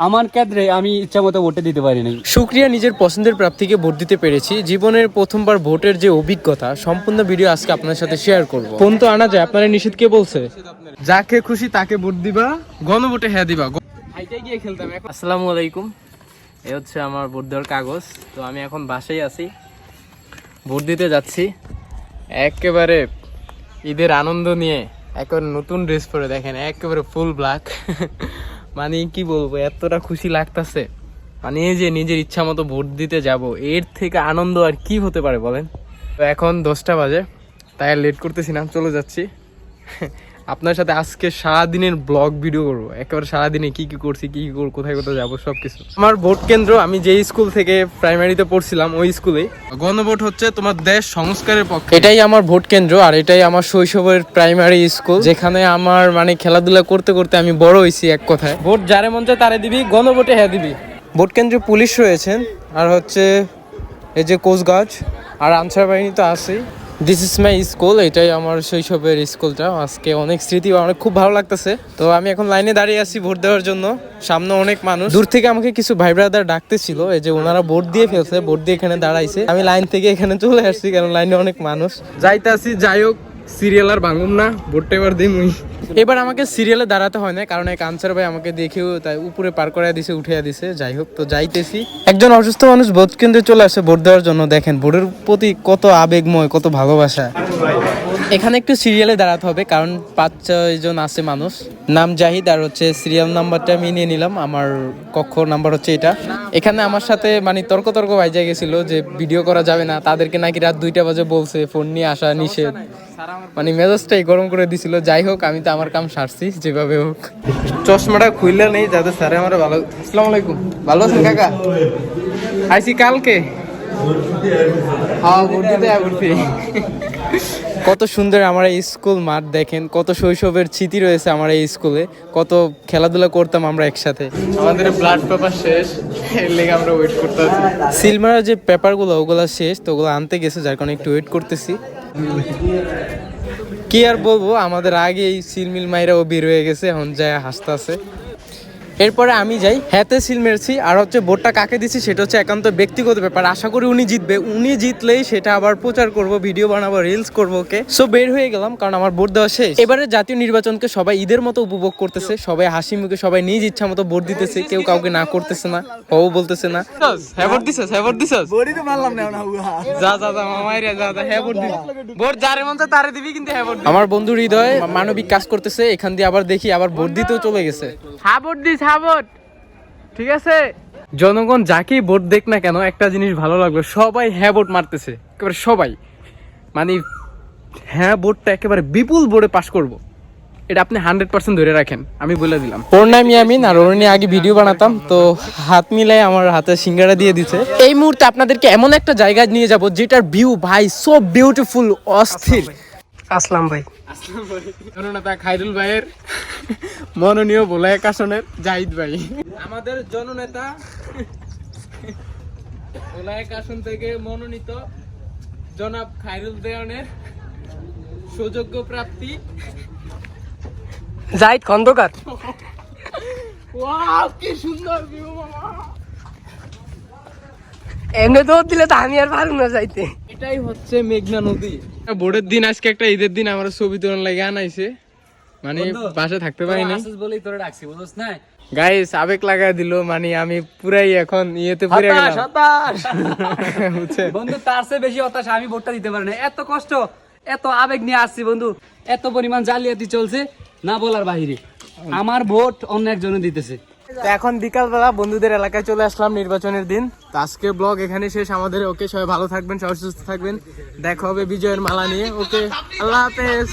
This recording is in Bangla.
আমার ক্ষেত্রে আমি ইচ্ছা মতো ভোটে দিতে পারি নাই। সুক্রিয়া নিজের পছন্দের প্রার্থীকে ভোট দিতে পেরেছি। জীবনের প্রথমবার ভোটের যে অভিজ্ঞতা সম্পূর্ণ ভিডিও আজকে আপনার সাথে শেয়ার করব। ফোন তো আনা যায় আপনারা নিষেধ কে বলছে? যাকে খুশি তাকে ভোট দিবা গণভোটে হ্যাঁ দিবা। গিয়ে খেলতাম আসসালামু আলাইকুম। এই হচ্ছে আমার ভোট দেওয়ার কাগজ। তো আমি এখন বাসায় আছি। ভোট দিতে যাচ্ছি। একেবারে ঈদের আনন্দ নিয়ে একেবারে নতুন ড্রেস পরে দেখেন একেবারে ফুল ব্ল্যাক মানে কি বলব, এতটা খুশি লাগতেছে। মানে এই যে নিজের ইচ্ছা মতো ভোট দিতে যাব, এর থেকে আনন্দ আর কি হতে পারে বলেন? তো এখন দশটা বাজে, তাই লেট করতেছি না, চলে যাচ্ছি। আপনার সাথে আজকে সারাদিনের ব্লগ ভিডিও করব। একেবারে সারাদিনে কি কি করছি, কি কি করব, কোথায় কোথায় যাব সব কিছু আমার ভোট কেন্দ্র, আমি যেই স্কুল থেকে প্রাইমারিতে পড়ছিলাম, ওই স্কুলে গণভোট হচ্ছে তোমার দেশ সংস্কারের পক্ষে। এটাই আমার ভোট কেন্দ্র আর এটাই আমার শৈশবের প্রাইমারি স্কুল যেখানে আমার মানে খেলাধুলা করতে করতে আমি বড় হয়েছি এক কথায়। ভোট যারে মন চায় তারে দিবি, গণভোটে হ্যাঁ দিবি। ভোট কেন্দ্রে পুলিশ রয়েছেন, আর হচ্ছে এই যে কোচগাছ, আর আনসার বাহিনী তো আছেই। দিস ইজ মাই স্কুল এটাই আমার শৈশবের স্কুলটা। আজকে অনেক স্মৃতি, অনেক খুব ভালো লাগতেছে। তো আমি এখন লাইনে দাঁড়িয়ে আছি ভোট দেওয়ার জন্য। সামনে অনেক মানুষ। দূর থেকে আমাকে কিছু ভাই ব্রাদার ডাকতেছিল, এই যে ওনারা ভোট দিয়ে ফেলছে, ভোট দিয়ে এখানে দাঁড়াইছে। আমি লাইন থেকে এখানে চলে আসছি, কারণ লাইনে অনেক মানুষ। যাইতে আসি যাই হোক সিরিয়াল আর ভাঙুম না। ভোটটা এবার দিমুই। এবার আমাকে সিরিয়ালে দাঁড়াতে হয় না কারণ এক আনসার ভাই আমাকে দেখেও তাই উপরে পার করে দিছে উঠে দিছে। যাই হোক, তো যাইতেছি। একজন অসুস্থ মানুষ ভোট কেন্দ্রে চলে আসে ভোট দেওয়ার জন্য। দেখেন, ভোটের প্রতি কত আবেগময়, কত ভালোবাসা। এখানে একটু সিরিয়ালে দাঁড়াতে হবে, কারণ পাঁচ ছয় জন আছে মানুষ। নাম জাহিদ, আর হচ্ছে সিরিয়াল নাম্বারটা আমি নিয়ে নিলাম। আমার কক্ষ নাম্বার হচ্ছে এটা। এখানে আমার সাথে মানে তর্ক তর্ক বাইজা গেছিল যে, ভিডিও করা যাবে না। তাদেরকে নাকি রাত দুইটা বাজে বলছে, ফোন নিয়ে আসা নিষেধ। মানে মেজাজটাই গরম করে দিছিল। যাই হোক আমি তো আমার কাম সারছি যেভাবে হোক। চশমাটা খুললে নেই যাতে স্যারে আমার ভালো আসসালামু আলাইকুম। ভালো আছেন কাকা? আইসি কালকে। হ্যাঁ কত সুন্দর আমার এই স্কুল মাঠ দেখেন কত শৈশবের স্মৃতি রয়েছে আমার এই স্কুলে কত খেলাধুলা করতাম আমরা একসাথে। আমাদের ব্লাড পেপার শেষ এর লেগে আমরা ওয়েট করতে আছি। সিলমারের যে পেপারগুলো ওগুলো শেষ তো ওগুলো আনতে গেছে যার কারণে একটু ওয়েট করতেছি। কি আর বলব, আমাদের আগে এই সিলমিল মাইরাও বের হয়ে গেছে, এখন যায় হাসতে আছে এরপরে আমি যাই হ্যাতে সিল মেরেছি আর হচ্ছে ভোটটা কাকে দিচ্ছি সেটা হচ্ছে একান্ত ব্যক্তিগত ব্যাপার। আশা করি উনি জিতবে। উনি জিতলেই সেটা আবার প্রচার করব ভিডিও বানাবো রিলস করব ওকে সো বের হয়ে গেলাম কারণ আমার ভোট দেওয়া শেষ। এবারে জাতীয় নির্বাচনকে সবাই ঈদের মতো উপভোগ করতেছে। সবাই হাসি মুখে সবাই নিজ ইচ্ছা মতো ভোট দিতেছে। কেউ কাউকে না করতেছে না ও বলতেছে না। ভোট দিছস ভোট দিছস যা যা যা মামাই যা যা ভোট ভোট যারে মন চায় তারে দিবি কিন্তু আমার বন্ধু হৃদয় মানবিক কাজ করতেছে এখান দিয়ে আবার দেখি আবার ভোট দিতেও চলে গেছে। হ্যাঁ ভোট দিস হ্যাঁ ভোট ঠিক আছে? জনগণ যাকেই ভোট দেখ না কেন, একটা জিনিস ভালো লাগল, সবাই হ্যাঁ ভোট মারতেছে, একেবারে সবাই। মানে হ্যাঁ ভোটটা একেবারে বিপুল ভোটে পাশ করব। এটা আপনি হান্ড্রেড পার্সেন্ট ধরে রাখেন, আমি বলে দিলাম। ওর নাম ইয়ামিন আর ওর নিয়ে আগে ভিডিও বানাতাম, তো হাত মিলাই আমার হাতে সিঙ্গারা দিয়ে দিছে। এই মুহূর্তে আপনাদেরকে এমন একটা জায়গায় নিয়ে যাব, যেটার ভিউ ভাই সো বিউটিফুল অস্থির। আসলাম ভাই। জননেতা খাইরুল ভাইয়ের মনোনীয় ভোলায়ক আসনের জাহিদ ভাই। আমাদের জননেতা ভোলায়ক আসন থেকে মনোনীত জনাব খাইরুল দেওয়ানের সুযোগ্য প্রাপ্তি। জাহিদ খন্দকার। ওয়াও কি সুন্দর ভিউ মামা। এমনি দৌড় দিলে তো আমি আর পারব না যাইতে। এটাই হচ্ছে মেঘনা নদী। ভোরের দিন আজকে একটা ঈদের দিন আমার ছবি তোলার লাগে আনাইছে। মানে বাসা থাকতে পারিনি বলেই তোরা ডাকছি বুঝছ না গাইস আবেগ লাগাই দিল মানে আমি পুরাই এখন ইয়েতে পুরে গেলাম। বুঝছেন? বন্ধু তার চেয়ে বেশি হতাশা আমি ভোটটা দিতে পারি না এত কষ্ট এত আবেগ নিয়ে আসছি বন্ধু। এত পরিমাণ জালিয়াতি চলছে না বলার বাহিরে। আমার ভোট অন্য একজনে দিতেছে। তো এখন বিকালবেলা বন্ধুদের এলাকায় চলে আসলাম নির্বাচনের দিন। তো আজকে ব্লগ এখানে শেষ। আমাদের ওকে সবাই ভালো থাকবেন, সবাই সুস্থ থাকবেন। দেখা হবে বিজয়ের মালা নিয়ে। ওকে, আল্লাহ হাফেজ।